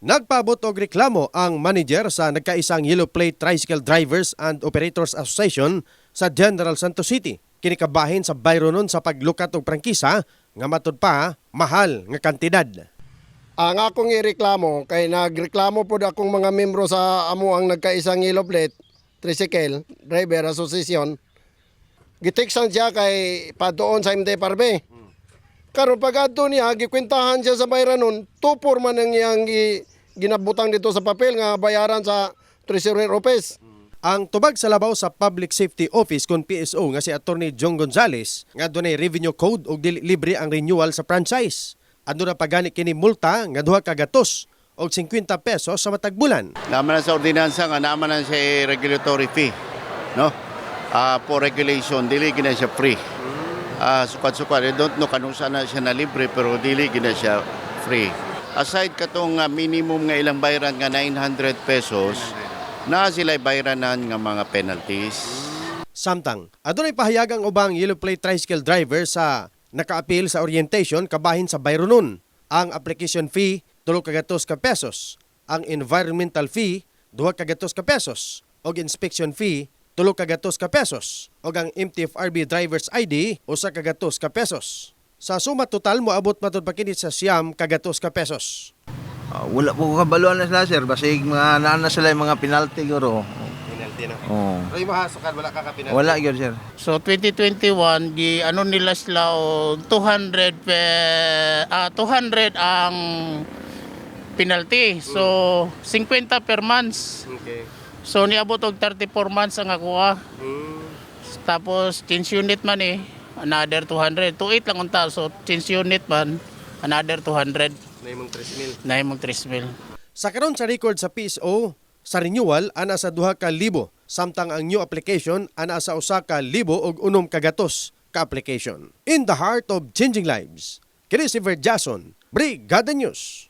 Nagpaabot og reklamo ang manager sa nagkaisang Yellow Plate Tricycle Drivers and Operators Association sa General Santos City. Kinikabahin sa bayronon sa paglukat og prangkisa nga matud pa mahal nga kantidad. Ang akong ireklamo kay nagreklamo pod akong mga membro sa amo ang nagkaisang yellow plate tricycle driver association. Gitiksan siya kay patuon sa MD Parbe. Karon pag adto niya gikwentahan siya sa bayranon, tupor man ang iyang ginabutang dito sa papel nga bayaran sa Treasury Office. Ang tubag sa labaw sa Public Safety Office kon PSO nga si Attorney John Gonzales nga dunay revenue code dili libre ang renewal sa franchise. Ando na pagani kini multa nga duha ka gatos og 50 pesos sa matag bulan. Naman na sa ordinansa nga naman na siya regulatory fee. No? Ah, for regulation, dili gina siya free. Ah, sukat-sukat. I don't know kanung sana siya na libre pero dili gina siya free. Aside katong nga minimum nga ilang bayaran nga 900 pesos, na sila bayranan nga mga penalties. Samtang, adunay pahayag ang ubang yellow plate tricycle driver sa naka-appeal sa orientation kabahin sa bayronon. Ang application fee tulo ka gatos ka pesos, ang environmental fee duha ka gatos ka pesos, og inspection fee tulo ka gatos ka pesos, og ang MTFRB driver's ID usa ka gatos ka pesos. Sa suma total moabot matud pa kini sa siyam ka gatos ka pesos. Ah, wala po kabaluan na sila sir basig mga nana sila yung mga penalty guro. Penalty na. Oh. Ay mahasukan wala ka ka penalty. Wala gyud sir. So 2021 di ano nila sila o 200 pe, ah 200 ang penalty. So 50 per month. Okay. So niabot og 34 months ang ako ah. Tapos 10 unit man eh another 200. 28 lang unta so 10 unit man another 200 Na imong 3,000. na imong 3 mil. Sa karon sa record sa PSO, sa renewal ana sa duha ka libo, samtang ang new application ana sa usa ka libo og unom ka gatos ka application. In the heart of changing lives, kini si Ver Jason, Brigada News.